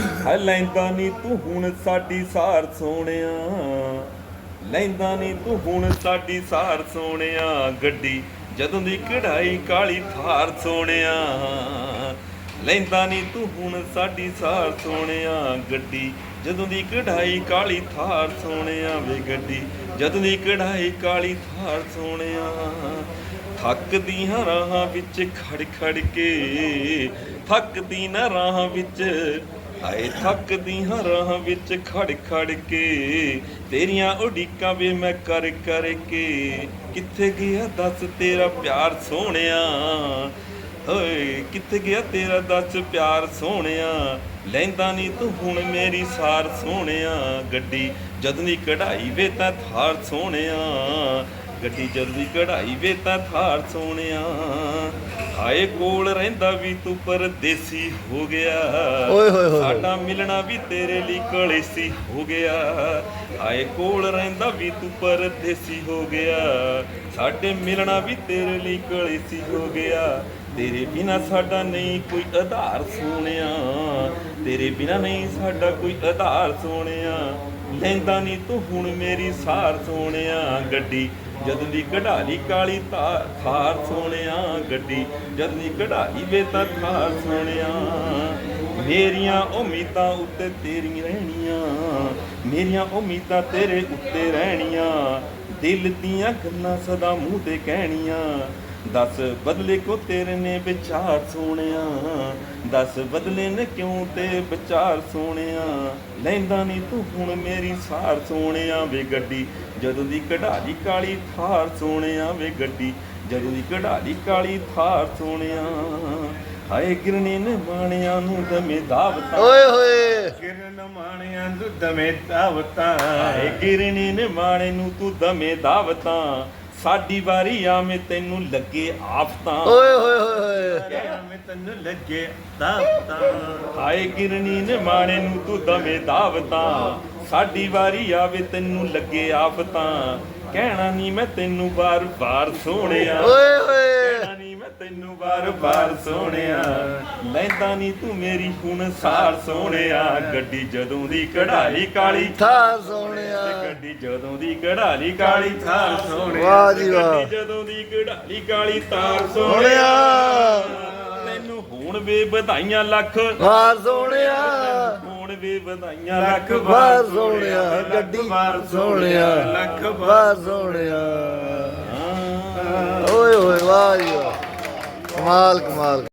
ਹੈ ਲੈਂਦਾ ਨਹੀਂ ਤੂੰ ਹੁਣ ਸਾਡੀ ਸਾਰ ਸੋਹਣਿਆ। ਲੈਂਦਾ ਨਹੀਂ ਤੂੰ ਹੁਣ ਸਾਡੀ ਸਾਰ ਸੋਹਣਿਆ। ਗੱਡੀ ਜਦੋਂ ਦੀ ਕਢਾਈ ਕਾਲੀ ਥਾਰ ਸੋਹਣਿਆ। ਲੈਂਦਾ ਨਹੀਂ ਤੂੰ ਹੁਣ ਸਾਡੀ ਸਾਰ ਸੋਹਣਿਆ। ਗੱਡੀ ਜਦੋਂ ਦੀ ਕਢਾਈ ਕਾਲੀ ਥਾਰ ਸੋਹਣਿਆ ਵੇ ਗੱਡੀ, ਜਦੋਂ ਦੀ ਕਢਾਈ ਕਾਲੀ ਥਾਰ ਸੋਹਣਿਆ। ਥੱਕਦੀ ਹਾਂ ਰਾਹਾਂ ਵਿੱਚ ਖੜ ਖੜ ਕੇ, ਥੱਕਦੀ ਨਾ ਰਾਹਾਂ ਵਿੱਚ ਹਾਏ ਥੱਕਦੀ ਹਾਂ ਰਾਹਾਂ ਵਿੱਚ ਖੜ ਖੜ ਕੇ, ਤੇਰੀਆਂ ਉਡੀਕਾਂ ਵੇ ਮੈਂ ਕਰ ਕਰ ਕੇ। ਕਿੱਥੇ ਗਿਆ ਦੱਸ ਤੇਰਾ ਪਿਆਰ ਸੋਹਣਿਆ? ਓਏ ਕਿੱਥੇ ਗਿਆ ਤੇਰਾ ਦੱਸ ਪਿਆਰ ਸੋਹਣਿਆ? ਲੈਂਦਾ ਨਹੀਂ ਤੂੰ ਹੁਣ ਮੇਰੀ ਸਾਰ ਸੋਹਣਿਆ। ਗੱਡੀ ਜਦੋਂ ਦੀ ਕਢਾਈ ਵੇ ਤਾਂ ਥਾਰ ਸੋਹਣਿਆ। ਗੱਡੀ ਜਦੋਂ ਦੀ ਕਢਾਈ ਵੇ ਤਾਂ ਥਾਰ ਸੋਹਣਿਆ। ਹਾਏ ਕੋਲ ਰਹਿੰਦਾ ਵੀ ਤੂੰ ਪਰਦੇਸੀ ਹੋ ਗਿਆ। ਓਏ ਹੋਏ ਹੋਏ। ਸਾਡਾ ਮਿਲਣਾ ਵੀ ਤੇਰੇ ਲਈ ਕਲੇਸੀ ਹੋ ਗਿਆ। ਹਾਏ ਕੋਲ ਰਹਿੰਦਾ ਵੀ ਤੂੰ ਪਰਦੇਸੀ ਹੋ ਗਿਆ। ਸਾਡੇ ਮਿਲਣਾ ਵੀ ਤੇਰੇ ਲਈ ਕਲੇਸੀ ਹੋ ਗਿਆ। ਤੇਰੇ ਬਿਨਾ ਸਾਡਾ ਨਹੀਂ ਕੋਈ ਆਧਾਰ ਸੋਹਣਿਆ। ਤੇਰੇ ਬਿਨਾ ਨਹੀਂ ਸਾਡਾ ਕੋਈ ਆਧਾਰ ਸੋਹਣਿਆ। ਲੈਂਦਾ ਨਹੀਂ ਤੂੰ ਹੁਣ ਮੇਰੀ ਸਾਰ ਸੋਹਣਿਆ। ਗੱਡੀ ਜਦ ਦੀ ਕਢਾਲੀ ਕਾਲੀ ਤਾਰ ਥਾਰ ਸੋਹਣਿਆ। ਗੱਡੀ ਜਦ ਦੀ ਕਢਾਲੀ ਵੇ ਤਾਂ ਥਾਰ ਸੋਹਣਿਆ। ਮੇਰੀਆਂ ਉਮੀਦਾਂ ਉੱਤੇ ਤੇਰੀ ਰਹਿਣੀਆਂ। ਮੇਰੀਆਂ ਉਮੀਦਾਂ ਤੇਰੇ ਉੱਤੇ ਰਹਿਣੀਆਂ। ਦਿਲ ਦੀਆਂ ਗੱਲਾਂ ਸਦਾ ਮੂੰਹ ਤੇ ਕਹਿਣੀਆਂ। ਦੱਸ ਬਦਲੇ ਕੋ ਤੇਰੇ ਨੇ ਵਿਚਾਰ ਸੋਹਣਿਆ ਦੱਸ ਬਦਲੇ ਨੇ ਕਿਉਂ ਤੇ ਵਿਚਾਰ ਸੋਹਣਿਆ? ਲੈਂਦਾ ਨਹੀਂ ਤੂੰ ਹੁਣ ਮੇਰੀ ਸਾਰ ਸੋਹਣਿਆ ਵੇ ਗੱਡੀ ਜਦੋਂ ਦੀ ਕਢਾਲੀ ਕਾਲੀ ਥਾਰ ਸੋਹਣਿਆ ਵੇ ਗੱਡੀ ਜਦੋਂ ਦੀ ਕਢਾਲੀ ਕਾਲੀ ਥਾਰ ਸੋਹਣਿਆ। ਹਾਏ ਗਿਰਨੀ ਨੇ ਬਾਣਿਆਂ ਨੂੰ ਦਮੇ ਦਾਵਤਾ। ਓਏ ਹੋਏ। ਕਿਰਨ ਮਾਣਿਆਂ ਨੂੰ ਦਮੇ ਤਾਵਤਾ ਹਾਏ ਗਿਰਨੀ ਨੇ ਬਾਣੇ ਨੂੰ ਤੂੰ ਦਮੇ ਦਾਵਤਾਂ। ਸਾਡੀ ਵਾਰੀ ਆਵੇਂ ਤੈਨੂੰ ਲੱਗੇ ਆਫਤਾਂ। ਓਏ ਹੋਏ ਹੋਏ ਹੋਏ ਮੈਂ ਤੈਨੂੰ ਲੱਗੇ ਤਾਵਤਾ ਹਾਏ ਗਿਰਨੀ ਨੇ ਮਾਣੇ ਨੂੰ ਤੂੰ ਦਮੇ ਦਾਵਤਾਂ। ਸਾਡੀ ਵਾਰੀ ਆਵੇ ਤੈਨੂੰ ਲੱਗੇ ਆਫਤਾਂ। ਕਹਿਣਾ ਨਹੀਂ ਮੈਂ ਤੈਨੂੰ ਬਾਰ-ਬਾਰ ਸੋਹਣਿਆ। ਓਏ ਹੋਏ ਕਹਿਣਾ ਨਹੀਂ ਮੈਂ ਤੈਨੂੰ ਬਾਰ-ਬਾਰ ਸੋਹਣਿਆ। ਲੈਂਦਾ ਨਹੀਂ ਤੂੰ ਮੇਰੀ ਹੁਣ ਸਾਰ ਸੋਹਣਿਆ। ਗੱਡੀ ਜਦੋਂ ਦੀ ਕਢਾਈ ਕਾਲੀ। ਥਾ ਸੋਹਣਿਆ। ਗੱਡੀ ਜਦੋਂ ਦੀ ਕਢਾਲੀ ਕਾਲੀ ਥਾਰ ਸੋਹਣਿਆ ਵਾਹ ਜੀ ਵਾਹ। ਗੱਡੀ ਜਦੋਂ ਦੀ ਕਢਾਲੀ ਕਾਲੀ ਤਾਰ ਸੋਹਣਿਆ। ਸੋਹਣਿਆ। ਤੈਨੂੰ ਹੁਣ ਵੇ ਵਧਾਈਆਂ ਲੱਖ। ਵਾਹ ਸੋਹਣਿਆ। ਹੁਣ ਵੇ ਵਧਾਈਆਂ ਲੱਖ ਵਾਹ ਸੋਹਣਿਆ। ਗੱਡੀ ਵਾਰ ਸੋਹਣਿਆ। ਲੱਖ ਵਾਹ। ਸੋਹਣਿਆ। ਓਏ ਹੋਏ ਵਾਹ ਜੀ ਵਾਹ। ਕਮਾਲ ਕਮਾਲ।